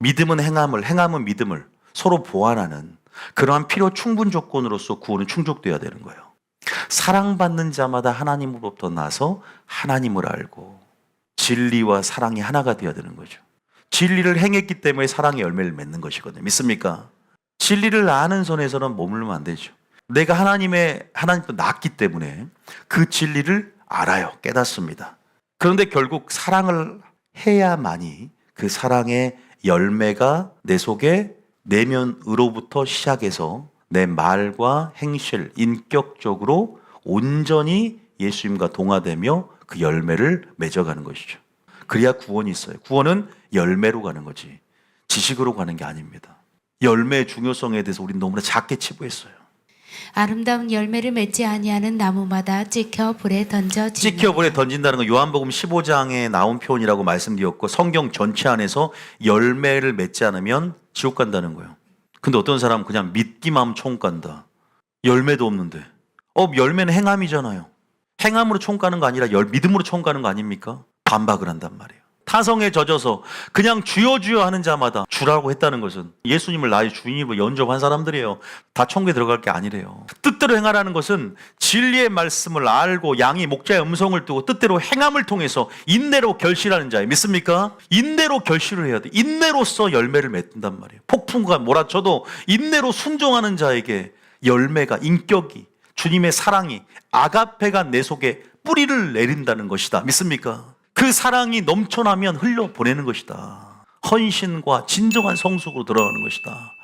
믿음은 행함을, 행함은 믿음을 서로 보완하는 그러한 필요 충분 조건으로서 구원은 충족돼야 되는 거예요. 사랑받는 자마다 하나님으로부터 나서 하나님을 알고 진리와 사랑이 하나가 되어야 되는 거죠. 진리를 행했기 때문에 사랑의 열매를 맺는 것이거든요. 믿습니까? 진리를 아는 선에서는 머물면 안 되죠. 내가 하나님의 하나님도 낳기 때문에 그 진리를 알아요. 깨닫습니다. 그런데 결국 사랑을 해야만이 그 사랑의 열매가 내 속에 내면으로부터 시작해서 내 말과 행실, 인격적으로 온전히 예수님과 동화되며 그 열매를 맺어가는 것이죠. 그래야 구원이 있어요. 구원은 열매로 가는 거지. 지식으로 가는 게 아닙니다. 열매의 중요성에 대해서 우리는 너무나 작게 치부했어요. 아름다운 열매를 맺지 아니하는 나무마다 찍혀 불에 던져 찍혀 불에 던진다는 건 요한복음 15장에 나온 표현이라고 말씀드렸고 성경 전체 안에서 열매를 맺지 않으면 지옥 간다는 거예요. 근데 어떤 사람은 그냥 믿기만 총 간다. 열매도 없는데. 어, 열매는 행함이잖아요. 행함으로 총 가는 거 아니라 열 믿음으로 총 가는 거 아닙니까? 반박을 한단 말이에요. 타성에 젖어서 그냥 주여 주여 하는 자마다 주라고 했다는 것은 예수님을 나의 주님으로 연접한 사람들이에요. 다 천국에 들어갈 게 아니래요. 뜻대로 행하라는 것은 진리의 말씀을 알고 양이 목자의 음성을 두고 뜻대로 행함을 통해서 인내로 결실하는 자예요. 믿습니까? 인내로 결실을 해야 돼. 인내로서 열매를 맺는단 말이에요. 폭풍과 몰아쳐도 인내로 순종하는 자에게 열매가 인격이 주님의 사랑이 아가페가 내 속에 뿌리를 내린다는 것이다. 믿습니까? 그 사랑이 넘쳐나면 흘려 보내는 것이다. 헌신과 진정한 성숙으로 들어가는 것이다.